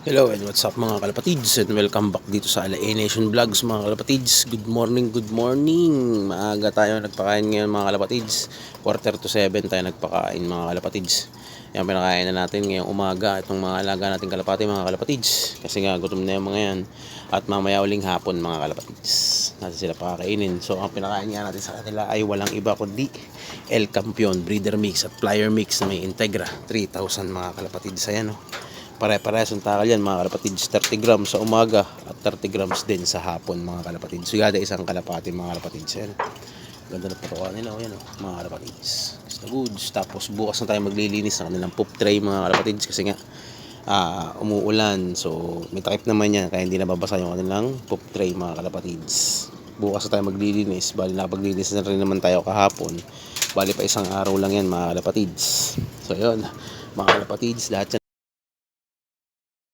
Hello and what's up mga kalapatids and welcome back dito sa Ala Nation Vlogs mga kalapatids. Good morning, good morning. Maaga tayo nagpakain ngayon mga kalapatids. Quarter to 7 tayo nagpakain mga kalapatids. Yan pinakain na natin ngayong umaga itong mga alaga nating kalapati mga kalapatids. Kasi nga gutom na yung mga yan. At mamaya uling hapon mga kalapatids. Natin sila pakakainin. So ang pinakain nga natin sa kanila ay walang iba kundi El Campion Breeder Mix at Flyer Mix na may Integra. 3,000 mga kalapatids. Ayan o. Pare-parehas ang takal yan mga kalapatids 30 grams sa umaga at 30 grams din sa hapon mga kalapatids so yada isang kalapati mga kalapatids yan ganda na patuka nila oh, yan oh, mga kalapatids the goods. Tapos bukas na tayo maglilinis ng kanilang poop tray mga kalapatids kasi nga ah, umuulan. So may takip naman yan kaya hindi nababasa yung kanilang poop tray mga kalapatids bukas na tayo maglilinis. Bali nakapaglinis na rin naman tayo kahapon. Bali pa isang araw lang yan mga kalapatids so yun mga kalapatids lahat